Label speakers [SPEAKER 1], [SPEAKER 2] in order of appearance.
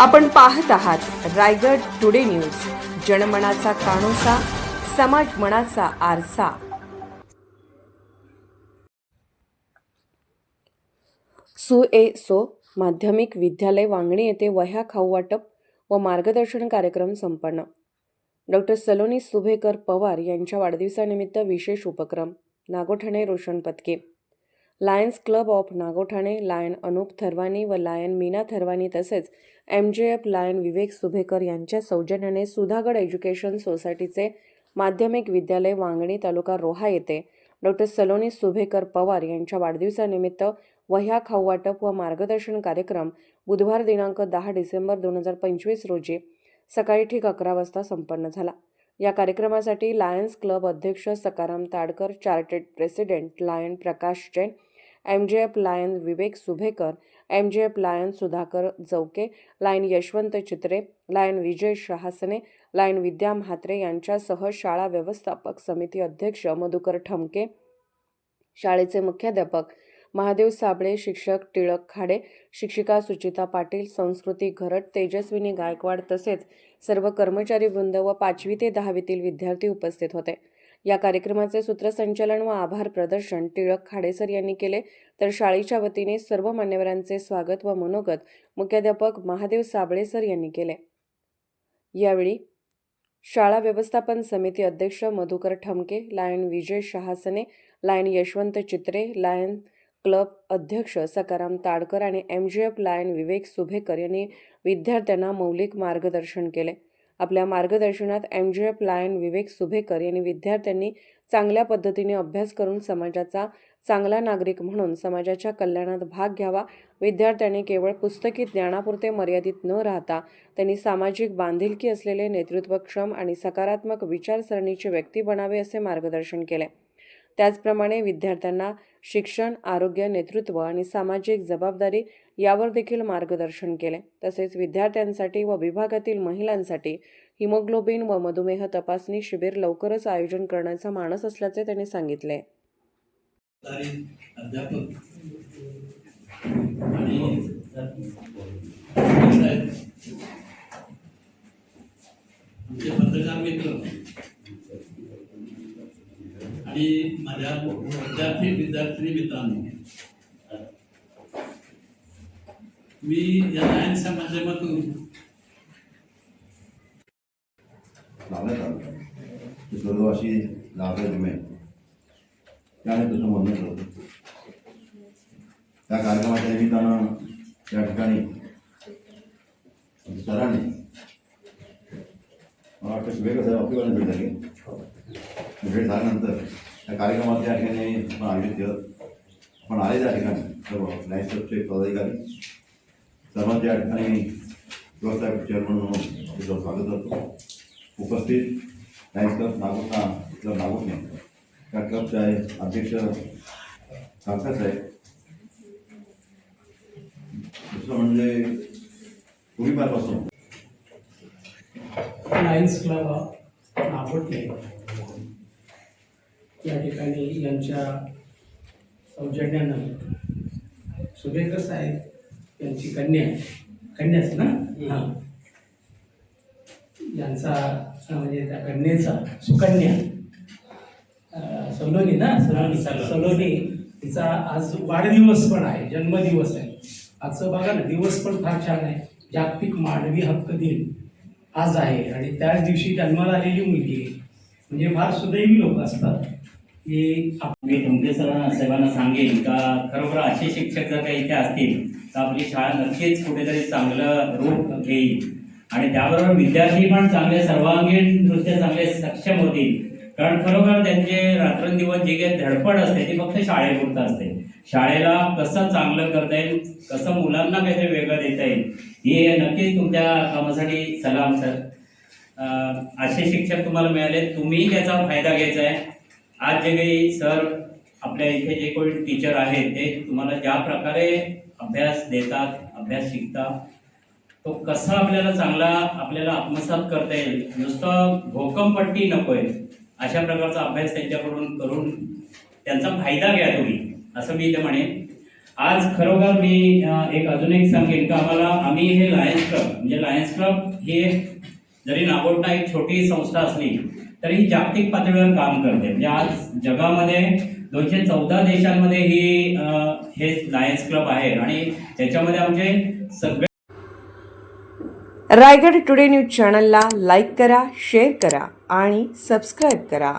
[SPEAKER 1] आपण पाहत आहात रायगड टुडे न्यूज. जनमनाचा कानोसा समाज मनाचा आरसा. सु ए सो माध्यमिक विद्यालय वांगणी येथे वह्या खाऊ वाटप व मार्गदर्शन कार्यक्रम संपन्न. डॉक्टर सलोनी सुभेकर पवार यांच्या वाढदिवसानिमित्त विशेष उपक्रम. Nagothane Roshan Patke lions club of Nagothane lion Anup Tharwani व लायन मीना थरवानी तसेच M J F lion Vivek सुभेकर यांच्या सौजन्याने सुधागड एज्युकेशन सोसायटीचे माध्यमिक विद्यालय वांगणी तालुका रोहा येथे डॉक्टर सलोनी सुभेकर पवार यांच्या वाढदिवसानिमित्त वह्या खाऊ वाटप व मार्गदर्शन कार्यक्रम बुधवार दिनांक दहा डिसेंबर दोन हजार पंचवीस रोजी सकाळी ठीक अकरा वाजता संपन्न झाला. या कार्यक्रमासाठी लायन्स क्लब अध्यक्ष Sakaram Tadkar chartered president lion Prakash Jain M J F lion Vivek Subhekar M J F lion Sudhakar Javke lion Yashwant Chitre lion Vijay Shahasane lion Vidya Mhatre यांच्यासह शाळा व्यवस्थापक समिती अध्यक्ष मधुकर ठमके शाळेचे मुख्याध्यापक महादेव साबळे शिक्षक टिळक खाडे शिक्षिका सुचिता पाटील संस्कृती घरट तेजस्विनी गायकवाड तसेच सर्व कर्मचारी वृंद व पाचवी ते दहावीतील विद्यार्थी उपस्थित होते. या कार्यक्रमाचे सूत्रसंचालन व आभार प्रदर्शन टिळक खाडेसर यांनी केले. तर शाळेच्या वतीने सर्व मान्यवरांचे स्वागत व मनोगत मुख्याध्यापक महादेव साबळे सर यांनी केले. यावेळी शाळा व्यवस्थापन समिती अध्यक्ष Madhukar Thamke lion Vijay Shahasane lion Yashwant Chitre lion club अध्यक्ष सकाराम ताडकर आणि M G F lion Vivek Subhekar यांनी विद्यार्थ्यांना मौलिक मार्गदर्शन केले. आपल्या मार्गदर्शनात M G F lion Vivek Subhekar यांनी विद्यार्थ्यांनी चांगल्या पद्धतीने अभ्यास करून समाजाचा चांगला नागरिक म्हणून समाजाच्या कल्याणात भाग घ्यावा. विद्यार्थ्यांनी केवळ पुस्तकी ज्ञानापुरते मर्यादित न राहता त्यांनी सामाजिक बांधिलकी असलेले नेतृत्वक्षम आणि सकारात्मक विचारसरणीचे व्यक्ती बनावे असे मार्गदर्शन केले. त्याचप्रमाणे विद्यार्थ्यांना शिक्षण आरोग्य नेतृत्व आणि सामाजिक जबाबदारी यावर देखील मार्गदर्शन केले. तसेच विद्यार्थ्यांसाठी व विभागातील महिलांसाठी हिमोग्लोबिन व मधुमेह तपासणी शिबिर लवकरच आयोजन करण्याचा मानस असल्याचे त्यांनी सांगितले.
[SPEAKER 2] पत्रकार मित्र आणि माझ्या विद्यार्थी विद्यार्थी मित्रांनो मी या लायन्सच्या माध्यमातून
[SPEAKER 3] लावण्यात आलं तुम्ही. त्याने तुझं म्हणणं करतो त्या कार्यक्रमाच्या निमित्तानं त्या ठिकाणी सरांनी मला वाटतं वेगळं साहेब आपल्याला भेट झाल्यानंतर त्या कार्यक्रमात त्या ठिकाणी आपण आयोजित केलं. आपण आले त्या ठिकाणी. सर्व लाईफ पदाधिकारी. सर्वांच्या या ठिकाणी व्यवस्थापक चेअरमन म्हणून तुझं स्वागत करतो. उपस्थित lions club Nagota club Nagothane त्या क्लबचे आहे अध्यक्ष काका साहेब. दुसरं म्हणजे पूर्वीपारपासून
[SPEAKER 4] लायन्स क्लब ऑफ या ठिकाणी यांच्या सौजन्यानं सुभेकर साहेब यांची कन्या कन्याच ना? हां. यांचा म्हणजे त्या कन्येचा सुकन्या. सलोनी ना? सलोनी. सलोनी. तिचा आज वाढदिवस पण आहे जन्मदिवस आहे. आजचं बघा ना दिवस पण फार छान आहे. जागतिक मानवी हक्क दिन आज आहे. आणि त्याच दिवशी जन्माला आलेली मुलगी. म्हणजे फार सुदैवी लोक असतात. की
[SPEAKER 5] मी तुमचे सर्व साहेबांना सांगेन का खरोखर असे शिक्षक जर काही इथे असतील तर आपली शाळा नक्कीच कुठेतरी चांगलं रूप घेईल. आणि त्याबरोबर विद्यार्थी पण चांगले सर्वांगीण दृष्ट्या चांगले सक्षम होतील. कारण खरोखर त्यांचे रात्रंदिवस जे काही धडपड असते ती फक्त शाळेपुरतं असते. शाळेला कसं चांगलं करता येईल कसं मुलांना काहीतरी वेगळं देता येईल हे नक्कीच तुमच्या कामासाठी सलाम सर. असे शिक्षक तुम्हाला मिळाले तुम्ही त्याचा फायदा घ्यायचा आहे. आज जे काही सर आपल्या इथे जे कोणी टीचर आहेत ते तुम्हाला ज्या प्रकारे अभ्यास देतात अभ्यास शिकतात तो कसा आपल्याला चांगला आपल्याला आत्मसात करता येईल नुसतं भोकमपट्टी नको आहे अशा प्रकारचा अभ्यास त्यांच्याकडून करून त्यांचा फायदा घ्या तुम्ही असं मी इथे म्हणेन. आज खरोखर मी एक अजून एक सांगेन का आम्हाला आम्ही हे लायन्स क्लब म्हणजे लायन्स क्लब हे जरी नागोठणा एक छोटी संस्था असली तरी ही जागतिक पातळीवर काम करते. म्हणजे आज जगामध्ये दोनशे चौदा देशांमध्ये ही हे लायन्स क्लब आहे आणि त्याच्यामध्ये आमचे सगळे
[SPEAKER 1] रायगड टुडे न्यूज चॅनलला लाईक करा शेअर करा आणि सबस्क्राईब करा.